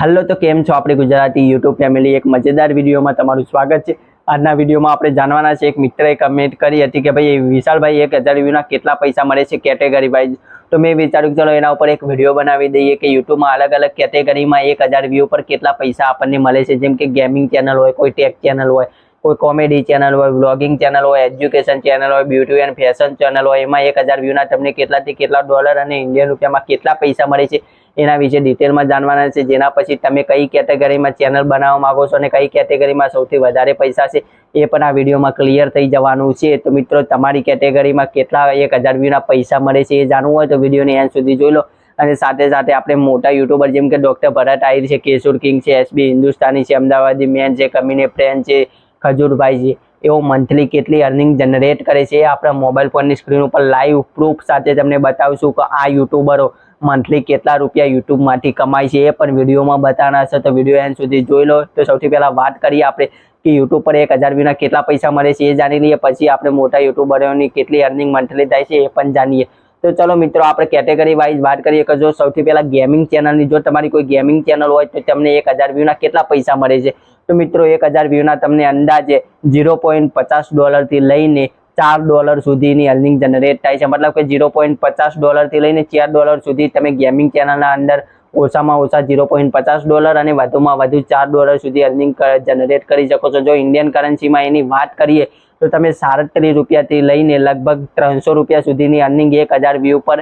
હાલો તો કેમ છો આપણે ગુજરાતી યુટ્યુબ ફેમિલી એક મજેદાર વિડીયોમાં તમારું સ્વાગત છે. આજના વિડીયોમાં આપણે જાણવાના છે, એક મિત્રએ કમેન્ટ કરી હતી કે ભાઈ, વિશાલભાઈ, એક હજાર વ્યૂના કેટલા પૈસા મળે છે કેટેગરી વાઇઝ તો મેં વિચાર્યું ચલો એના ઉપર એક વીડિયો બનાવી દઈએ કે યુટ્યુબમાં અલગ અલગ કેટેગરીમાં એક હજાર વ્યૂ પર કેટલા પૈસા આપણને મળે છે. જેમ કે ગેમિંગ ચેનલ હોય, કોઈ ટેક ચેનલ હોય, કોઈ કોમેડી ચેનલ હોય વ્લોગિંગ ચેનલ હોય એજ્યુકેશન ચેનલ હોય બ્યુટી એન્ડ ફેશન ચેનલ હોય, એમાં એક હજાર વ્યૂના તમને કેટલાથી કેટલા ડોલર અને ઇન્ડિયન રૂપિયામાં કેટલા પૈસા મળે છે. એના વિશે ડિટેલમાં જાણવાના છે. જેના પછી તમે કઈ કેટેગરીમાં ચેનલ બનાવવા માંગો છો અને કઈ કેટેગરીમાં સૌથી વધારે પૈસા છે એ પણ આ વિડીયોમાં ક્લિયર થઈ જવાનું છે. તો મિત્રો, તમારી કેટેગરીમાં કેટલા એક હજાર વ્યૂના પૈસા મળે છે એ જાણવું હોય તો વિડીયોને એન્ડ સુધી જોઈ લો. અને સાથે સાથે આપણે મોટા યુટ્યુબર જેમ કે ડોક્ટર ભરત આહિર છે, કેશુર કિંગ છે એસબી હિન્દુસ્તાની છે, અમદાવાદી મેન છે, કમીને ફ્રેન્ડ છે, ખજૂરભાઈ છે. એવો મંથલી કેટલી અર્નિંગ જનરેટ કરે છે આપણા મોબાઈલ ફોનની સ્ક્રીન ઉપર લાઈવ પ્રૂફ સાથે તમને બતાવશું કે આ યુટ્યુબરો મંથલી કેટલા રૂપિયા યુટ્યુબમાંથી કમાય છે એ પણ વિડીયોમાં બતાવવાના છે. તો વીડિયો એન્ડ સુધી જોઈ લો. તો સૌથી પહેલાં વાત કરીએ આપણે કે યુટ્યુબ પર એક હજાર વીના કેટલા પૈસા મળે છે એ જાણી લઈએ. પછી આપણે મોટા યુટ્યુબરોની કેટલી અર્નિંગ મંથલી થાય છે એ પણ જાણીએ. તો ચલો મિત્રો, આપણે કેટેગરી વાઇઝ વાત કરીએ કે જો સૌથી પહેલા ગેમિંગ ચેનલની જો તમારી કોઈ ગેમિંગ ચેનલ હોય તો તમને એક હજાર વ્યૂના કેટલા પૈસા મળે છે? તો મિત્રો, એક હજાર વ્યૂના તમને અંદાજે ઝીરો પોઈન્ટ પચાસ ડોલરથી લઈને ચાર ડોલર સુધીની અર્નિંગ જનરેટ થાય છે. મતલબ કે ઝીરો પોઈન્ટ પચાસ ડોલરથી લઈને ચાર ડોલર સુધી તમે ગેમિંગ ચેનલના અંદર ઓછામાં ઓછા ઝીરો પોઈન્ટ પચાસ ડોલર અને વધુમાં વધુ ચાર ડોલર સુધી અર્નિંગ જનરેટ કરી શકો છો. જો ઇન્ડિયન કરન્સીમાં એની વાત કરીએ તો તમે સાડત્રીસ રૂપિયાથી લઈને લગભગ ત્રણસો રૂપિયા સુધીની અર્નિંગ એક હજાર વ્યૂ પર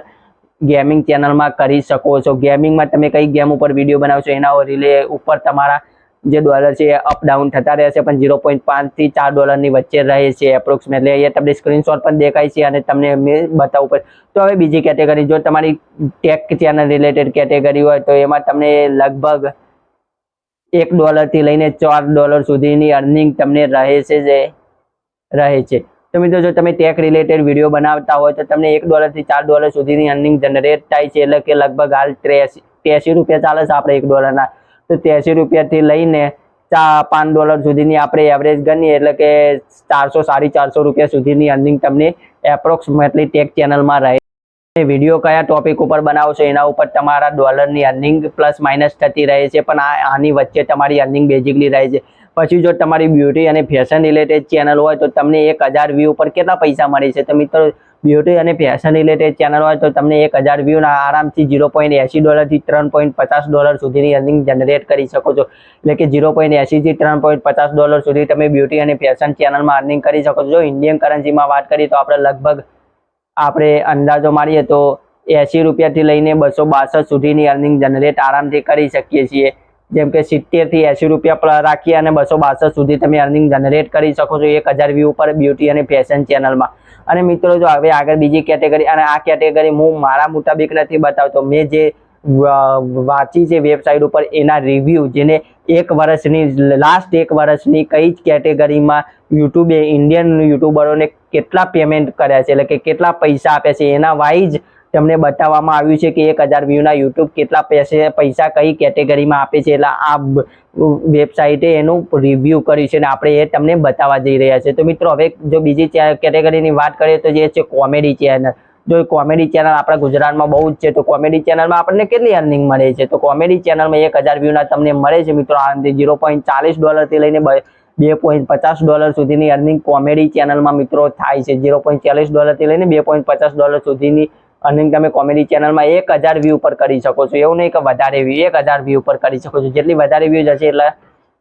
ગેમિંગ ચેનલમાં કરી શકો છો. ગેમિંગમાં તમે કઈ ગેમ ઉપર વીડિયો બનાવશો એના રિલે ઉપર તમારા જે ડોલર છે એ અપ ડાઉન થતા રહેશે, પણ ઝીરો પોઈન્ટ પાંચથી ચાર ડોલરની વચ્ચે રહે છે એપ્રોક્સિમેટલી અહીંયા તમને સ્ક્રીનશોટ પણ દેખાય છે અને તમને મેં બતાવવું પડે તો હવે બીજી કેટેગરી જો તમારી ટેક ચેનલ રિલેટેડ કેટેગરી હોય તો એમાં તમને લગભગ એક ડોલરથી લઈને ચાર ડોલર સુધીની અર્નિંગ તમને રહે છે જે રહે છે. તો મિત્રો, જો તમે ટેક રિલેટેડ વીડિયો બનાવતા હોય તો તમને એક ડોલરથી ચાર ડોલર સુધીની અર્નિંગ જનરેટ થાય છે. એટલે કે લગભગ હાલ ત્રેસી રૂપિયા ચાલે છે આપણે એક ડોલરના તો ત્યાસી રૂપિયાથી લઈને ચા પાંચ ડોલર સુધીની આપણે એવરેજ ગણીએ. એટલે કે ચારસો, સાડી ચારસો રૂપિયા સુધીની અર્નિંગ તમને એપ્રોક્સિમેટલી ટેક ચેનલમાં રહે વીડિયો કયા ટોપિક ઉપર બનાવશો એના ઉપર તમારા ડોલરની અર્નિંગ પ્લસ માઇનસ થતી રહે છે. પણ આ આની વચ્ચે તમારી અર્નિંગ બેઝિકલી રહે છે. પછી જો તમારી બ્યુટી અને ફેશન રિલેટેડ ચેનલ હોય તો તમને એક હજાર વ્યૂ ઉપર કેટલા પૈસા મળે છે? તો મિત્રો બ્યુટી અને ફેશન રિલેટેડ ચેનલ હોય તો તમને એક હજાર વ્યૂના આરામથી ઝીરો પોઈન્ટ એંસી ડોલરથી ત્રણ પોઈન્ટ પચાસ ડોલર સુધીની અર્નિંગ જનરેટ કરી શકો છો. એટલે કે ઝીરો પોઈન્ટ એંસીથી ત્રણ પોઈન્ટ પચાસ ડોલર સુધી તમે બ્યુટી અને ફેશન ચેનલમાં અર્નિંગ કરી શકો છો. ઇન્ડિયન કરન્સીમાં વાત કરીએ તો આપણે લગભગ આપણે અંદાજો મારીએ તો એંસી રૂપિયાથી લઈને બસો બાસઠ સુધીની અર્નિંગ જનરેટ આરામથી કરી શકીએ છીએ. જેમ કે સિત્તેરથી એંસી રૂપિયા રાખીએ અને બસો બાસઠ સુધી તમે અર્નિંગ જનરેટ કરી શકો છો એક હજાર વ્યૂ પર બ્યુટી અને ફેશન ચેનલમાં અને મિત્રો, જો હવે આગળ બીજી કેટેગરી અને આ કેટેગરી હું મારા મુતાબિક નથી બતાવતો. મેં જે વાંચી છે વેબસાઇટ ઉપર એના રિવ્યૂ જેને એક વર્ષની લાસ્ટ એક વર્ષની કઈ જ કેટેગરીમાં યુટ્યુબે ઇન્ડિયન યુટ્યુબરોને કેટલા પેમેન્ટ કર્યા છે, એટલે કે કેટલા પૈસા આપ્યા છે, એના વાઇઝ તમને બતાવવામાં આવ્યું છે કે એક હજાર વ્યૂના યુટ્યુબ કેટલા પૈસે કઈ કેટેગરીમાં આપે છે, એટલે આ વેબસાઇટે એનું રિવ્યૂ કર્યું છે અને આપણે એ તમને બતાવવા જઈ રહ્યા છે. તો મિત્રો, હવે જો બીજી કેટેગરીની વાત કરીએ તો જે છે કોમેડી ચેનલ જો કોમેડી ચેનલ આપણા ગુજરાતમાં બહુ જ છે, તો કોમેડી ચેનલમાં આપણને કેટલી અર્નિંગ મળે છે? તો કોમેડી ચેનલમાં એક હજાર વ્યૂના તમને મળે છે મિત્રો આનંદ ઝીરો પોઈન્ટ ચાલીસ ડોલરથી લઈને બે પોઈન્ટ પચાસ ડોલર સુધીની અર્નિંગ કોમેડી ચેનલમાં મિત્રો થાય છે. ઝીરો પોઈન્ટ ચાલીસ ડોલરથી લઈને બે પોઈન્ટ પચાસ ડોલર સુધીની અર્નિંગ તમે કોમેડી ચેનલમાં એક હજાર વ્યૂ પર કરી શકો છો. એવું નહીં કે વધારે વ્યૂ એક હજાર વ્યૂ પર કરી શકો છો. જેટલી વધારે વ્યૂ જશે એટલે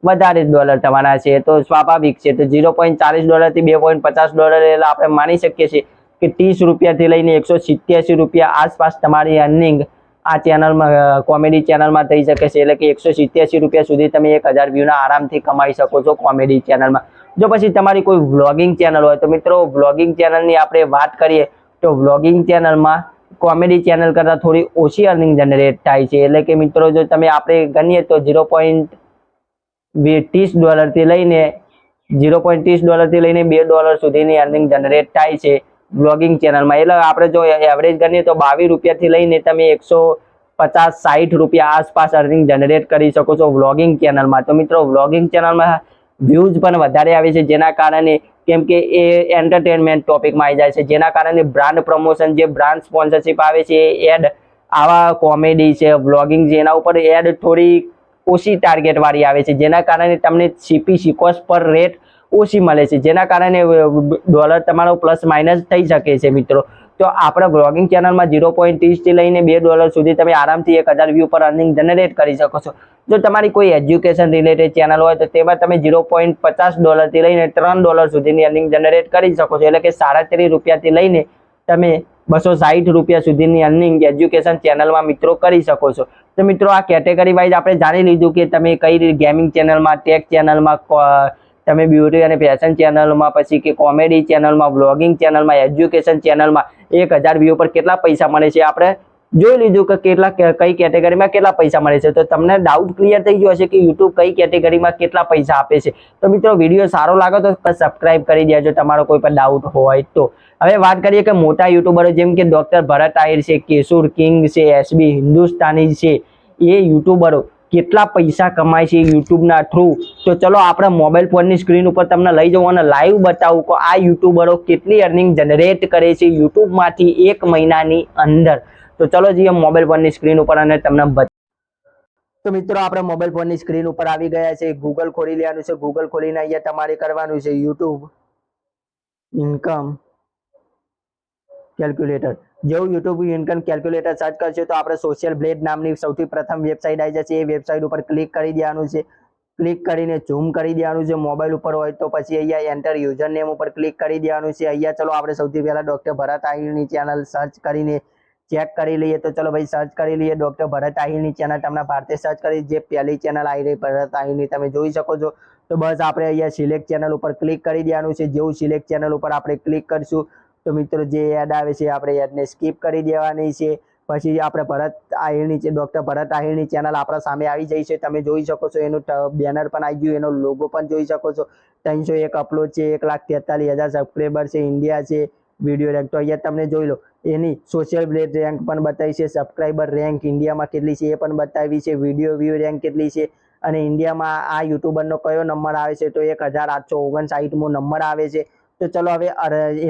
વધારે ડોલર તમારા છે. તો સ્વાભાવિક છે. તો ઝીરો પોઈન્ટ ચાલીસ ડોલરથી બે પોઈન્ટ પચાસ ડોલર એટલે આપણે માની શકીએ છીએ કે ત્રીસ રૂપિયાથી લઈને એકસો સિત્યાસી રૂપિયા આસપાસ તમારી અર્નિંગ આ ચેનલમાં કોમેડી ચેનલમાં થઈ શકે છે. એટલે કે એકસો સિત્યાસી રૂપિયા સુધી તમે એક હજાર વ્યૂના આરામથી કમાઈ શકો છો કોમેડી ચેનલમાં. જો પછી તમારી કોઈ વ્લોગિંગ ચેનલ હોય, તો મિત્રો વ્લોગિંગ ચેનલની આપણે વાત કરીએ, તો વ્લોગિંગ ચેનલમાં કોમેડી ચેનલ કરતાં થોડી ઓછી અર્નિંગ જનરેટ થાય છે. એટલે કે મિત્રો જો તમે આપણે ગણીએ તો ઝીરો પોઈન્ટ ત્રીસ ડોલરથી લઈને ઝીરો પોઈન્ટ ત્રીસ ડોલરથી લઈને બે ડોલર સુધીની અર્નિંગ જનરેટ થાય છે. વ્લોગિંગ ચેનલમાં એટલે આપણે જો એવરેજ ગણીએ તો બાવીસ રૂપિયાથી લઈને તમે એકસો પચાસ સાઠ રૂપિયા આસપાસ અર્નિંગ જનરેટ કરી શકો છો વ્લોગિંગ ચેનલમાં તો મિત્રો વ્લોગિંગ ચેનલમાં વ્યૂઝ પણ વધારે આવે છે, જેના કારણે કેમ કે એ એન્ટરટેનમેન્ટ ટોપિકમાં આવી જાય છે. જેના કારણે બ્રાન્ડ પ્રમોશન જે બ્રાન્ડ સ્પોન્સરશિપ આવે છે એડ આવા કોમેડી છે વ્લોગિંગ છે, એના ઉપર એડ થોડી ઓછી ટાર્ગેટવાળી આવે છે. જેના કારણે તમને સીપી સિકોસ પર રેટ ઓછી મળે છે. જેના કારણે ડોલર તમારો પ્લસ માઇનસ થઈ શકે છે મિત્રો. તો આપણા બ્લોગિંગ ચેનલમાં ઝીરો પોઈન્ટ ત્રીસથી લઈને બે ડોલર સુધી તમે આરામથી એક હજાર વ્યૂ પર અર્નિંગ જનરેટ કરી શકો છો. જો તમારી કોઈ એજ્યુકેશન રિલેટેડ ચેનલ હોય, તો તેમાં તમે ઝીરો પોઈન્ટ પચાસ ડોલરથી લઈને ત્રણ ડોલર સુધીની અર્નિંગ જનરેટ કરી શકો છો. એટલે કે સાડત્રીસ રૂપિયાથી લઈને તમે બસો સાઠ રૂપિયા સુધીની અર્નિંગ એજ્યુકેશન ચેનલમાં મિત્રો કરી શકો છો. તો મિત્રો, આ કેટેગરી વાઇઝ આપણે જાણી લીધું કે તમે કઈ ગેમિંગ ચેનલમાં ટેક ચેનલમાં તમે બ્યુટી અને ફેશન ચેનલમાં પછી કે કોમેડી ચેનલમાં બ્લોગિંગ ચેનલમાં એજ્યુકેશન ચેનલમાં એક હજાર વ્યૂ પર કેટલા પૈસા મળે છે? આપણે જોઈ લીધું કે કેટલા કઈ કેટેગરીમાં કેટલા પૈસા મળે છે. તો તમને ડાઉટ ક્લિયર થઈ ગયો હશે કે યુટ્યુબ કઈ કેટેગરીમાં કેટલા પૈસા આપે છે. તો મિત્રો વીડિયો સારો લાગે તો સબસ્ક્રાઇબ કરી દેજો તમારો કોઈ પણ ડાઉટ હોય તો. હવે વાત કરીએ કે મોટા યુટ્યુબરો જેમ કે ડોક્ટર ભરત આહિર છે, કેશુર કિંગ છે એસબી હિન્દુસ્તાની છે, એ યુટ્યુબરો કેટલા પૈસા કમાય છે યુટ્યુબના થ્રુ તો ચલો આપણે મોબાઈલ ફોનની સ્ક્રીન ઉપર તમને લઈ જવું અને લાઈવ બતાવું કે આ યુટ્યુબરો કેટલી અર્નિંગ જનરેટ કરે છે યુટ્યુબમાંથી એક મહિનાની અંદર. તો ચલો જઈએ મોબાઈલ ફોનની સ્ક્રીન ઉપર અને તમને તો મિત્રો આપણે મોબાઈલ ફોનની સ્ક્રીન ઉપર આવી ગયા છે. ગૂગલ ખોલી લેવાનું છે. ગૂગલ ખોલીને અહીંયા તમારે કરવાનું છે યુટ્યુબ ઇન્કમ કેલ્ક્યુલેટર જેવું યુટ્યુબ ઇન્કમ કેલ્ક્યુલેટર સર્ચ કરશો તો આપણે સોશિયલ બ્લેડ નામની સૌથી પ્રથમ વેબસાઇટ આવી જશે. એ વેબસાઇટ ઉપર ક્લિક કરી દેવાનું છે. ક્લિક કરીને ઝૂમ કરી દેવાનું છે. મોબાઈલ ઉપર હોય તો પછી અહીંયા એન્ટર યુઝર નેમ ઉપર ક્લિક કરી દેવાનું છે. અહીંયા ચલો આપણે સૌથી પહેલાં ડોક્ટર ભરત આહિરની ચેનલ સર્ચ કરીને ચેક કરી લઈએ. તો ચલો ભાઈ સર્ચ કરી લઈએ. ડૉક્ટર ભરત આહિરની ચેનલ તમને ભારતે સર્ચ કરી. જે પહેલી ચેનલ આવી રહી ભરત આહિરની તમે જોઈ શકો છો. તો બસ આપણે અહીંયા સિલેક્ટ ચેનલ ઉપર ક્લિક કરી દેવાનું છે. જેવું સિલેક્ટ ચેનલ ઉપર આપણે ક્લિક કરશું તો મિત્રો જે એડ આવે છે, આપણે એડને સ્કીપ કરી દેવાની છે. પછી આપણે ભરત આહિરની છે ડૉક્ટર ભરત આહિરની ચેનલ આપણા સામે આવી જઈ છે. તમે જોઈ શકો છો, એનું બેનર પણ આવી ગયું, એનો લોગો પણ જોઈ શકો છો. ત્રણસો એક અપલોડ છે, એક લાખ તેતાલીસ હજાર સબસ્ક્રાઈબર છે ઇન્ડિયા છે વીડિયો રેન્ક તો અહીંયા તમને જોઈ લો, એની સોશિયલ બ્લેડ રેન્ક પણ બતાવી છે સબસ્ક્રાઈબર રેન્ક ઇન્ડિયામાં કેટલી છે એ પણ બતાવી છે વીડિયો વ્યૂ રેન્ક કેટલી છે. અને ઇન્ડિયામાં આ યુટ્યુબરનો કયો નંબર આવે છે, તો એક હજાર આઠસો ઓગણસાઠમો નંબર આવે છે. તો ચલો હવે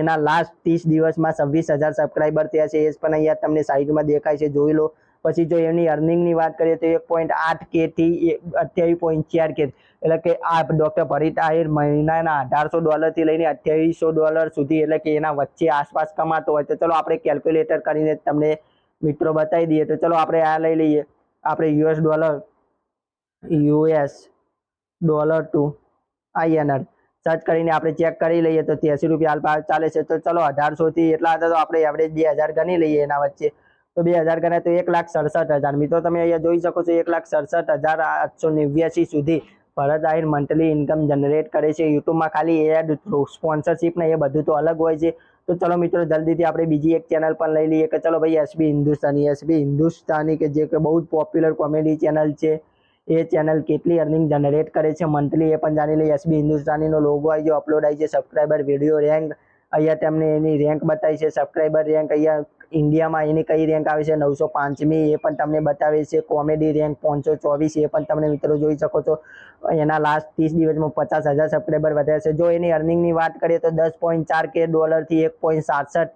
એના લાસ્ટ ત્રીસ દિવસમાં છવ્વીસ હજાર સબસ્ક્રાઈબર થયા છે. એ પણ અહીંયા તમને સાઈડમાં દેખાય છે. જોઈ લો. પછી જો એની અર્નિંગની વાત કરીએ તો એક પોઈન્ટ આઠ કે થી અઠ્યાવીસ પોઈન્ટ ચાર કે એટલે કે આ ડૉક્ટર ભરીત આહિર મહિનાના અઢારસો ડોલરથી લઈને અઠ્યાવીસો ડોલર સુધી એટલે કે એના વચ્ચે આસપાસ કમાતો હોય. તો ચલો આપણે કેલ્ક્યુલેટર કરીને તમને મિત્રો બતાવી દઈએ. તો ચલો આપણે આ લઈ લઈએ. આપણે US dollar US dollar to INR search કરીને આપણે ચેક કરી લઈએ તો ત્યાસી રૂપિયા હાલ ચાલે છે. તો ચલો અઢારસો થી એટલા હતા તો આપણે એવરેજ બે હજાર ગણી લઈએ એના વચ્ચે. તો બે હજાર ગણે તો એક લાખ સડસઠ હજાર. મિત્રો, તમે અહીંયા જોઈ શકો છો એક લાખ સડસઠ હજાર આઠસો નેવ્યાસી સુધી Bharat Ahir monthly income generate કરે છે. યુટ્યુબમાં ખાલી એડ થ્રુ સ્પોન્સરશિપ ને એ બધું તો અલગ હોય છે. તો ચલો મિત્રો, જલ્દીથી આપણે બીજી એક ચેનલ પણ લઈ લઈએ કે ચલો ભાઈ એસબી હિન્દુસ્તાની. એસબી હિન્દુસ્તાની કે જે કે બહુ જ પોપ્યુલર કોમેડી ચેનલ છે. એ ચેનલ કેટલી અર્નિંગ જનરેટ કરે છે મંથલી એ પણ જાણી લઈએ એસબી હિન્દુસ્તાનીનો લોગો આવી ગયો અપલોડ આવી છે સબસ્ક્રાઈબર વીડિયો રેન્ક અહીંયા તેમને એની રેન્ક બતાવી છે સબસ્ક્રાઈબર રેન્ક અહીંયા ઇન્ડિયામાં એની કઈ રેન્ક આવે છે, નવસો પાંચમી એ પણ તમને બતાવે છે કોમેડી રેન્ક પાંચસો ચોવીસ એ પણ તમને મિત્રો જોઈ શકો છો, એના લાસ્ટ ત્રીસ દિવસમાં પચાસ હજાર સબસ્ક્રાઈબર વધ્યા છે, જો એની અર્નિંગની વાત કરીએ તો દસ પોઈન્ટ ચાર કે ડોલરથી એક પોઈન્ટ સાતસઠ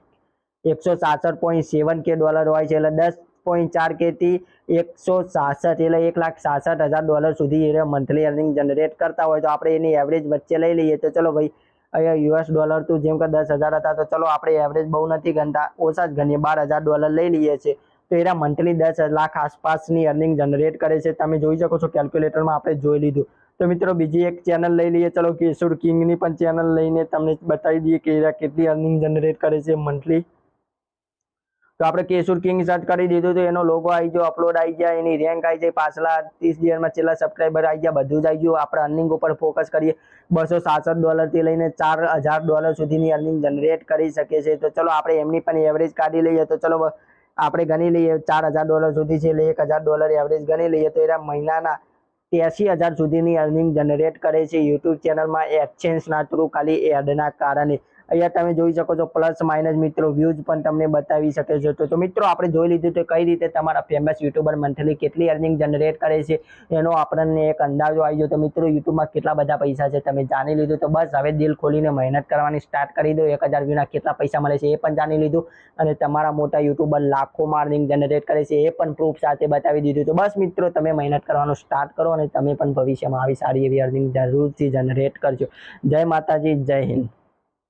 એકસો સાતસઠ પોઈન્ટ સેવન કે ડોલર હોય છે, એટલે દસ પોઈન્ટ ચાર કેથી એકસો સાસઠ એટલે એક લાખ સાસઠ હજાર ડોલર સુધી એ મંથલી અર્નિંગ જનરેટ કરતા હોય. તો આપણે એની એવરેજ વચ્ચે લઈ લઈએ તો ચલો ભાઈ, અહીંયા યુએસ ડોલર તો જેમ કે દસ હજાર હતા, તો ચલો આપણે એવરેજ બહુ નથી ગણતા, ઓછા જ ગણીએ. બાર હજાર ડોલર લઈ લઈએ છીએ. તો એના મંથલી દસ લાખ આસપાસની અર્નિંગ જનરેટ કરે છે. તમે જોઈ શકો છો કેલ્ક્યુલેટરમાં આપણે જોઈ લીધું. તો મિત્રો બીજી એક ચેનલ લઈ લઈએ. ચલો કેશુર કિંગની પણ ચેનલ લઈને તમને બતાવી દઈએ કે કેટલી અર્નિંગ જનરેટ કરે છે મંથલી તો આપણે કેશુર કિંગ સર્ચ કરી દીધું તો એનો લોગો આવી ગયો અપલોડ આવી ગયા, એની રેન્ક આવી જાય પાછલા ત્રીસ દિવસમાં છેલ્લા સબસ્ક્રાઈબર આવી ગયા, બધું જ આવી ગયું. આપણે અર્નિંગ ઉપર ફોકસ કરીએ. બસો સાસઠ ડોલરથી લઈને ચાર હજાર ડોલર સુધીની અર્નિંગ જનરેટ કરી શકે છે તો ચલો આપણે એમની પણ એવરેજ કાઢી લઈએ. તો ચલો આપણે ગણી લઈએ, ચાર હજાર ડોલર સુધી છે એટલે એક હજાર ડોલર એવરેજ ગણી લઈએ. તો એના મહિનાના ત્યાસી હજાર સુધીની અર્નિંગ જનરેટ કરે છે. યુટ્યુબ ચેનલમાં એક્સચેન્જના થ્રુ ખાલી એડના કારણે. અહીંયા તમે જોઈ શકો છો પ્લસ માઇનસ મિત્રો વ્યૂઝ પણ તમને બતાવી શકે છે. તો મિત્રો, આપણે જોઈ લીધું તો કઈ રીતે તમારા ફેમસ યુટ્યુબર મંથલી કેટલી અર્નિંગ જનરેટ કરે છે, એનો આપણને એક અંદાજો આવી ગયો. તો મિત્રો યુટ્યુબમાં કેટલા બધા પૈસા છે તમે જાણી લીધું તો બસ હવે દિલ ખોલીને મહેનત કરવાની સ્ટાર્ટ કરી દો. એક હજાર વ્યૂના કેટલા પૈસા મળે છે એ પણ જાણી લીધું અને તમારા મોટા યુટ્યુબર લાખોમાં અર્નિંગ જનરેટ કરે છે એ પણ પ્રૂફ સાથે બતાવી દીધું. તો બસ મિત્રો, તમે મહેનત કરવાનું સ્ટાર્ટ કરો અને તમે પણ ભવિષ્યમાં આવી સારી એવી અર્નિંગ જરૂરથી જનરેટ કરજો. જય માતાજી, જય હિન્દ.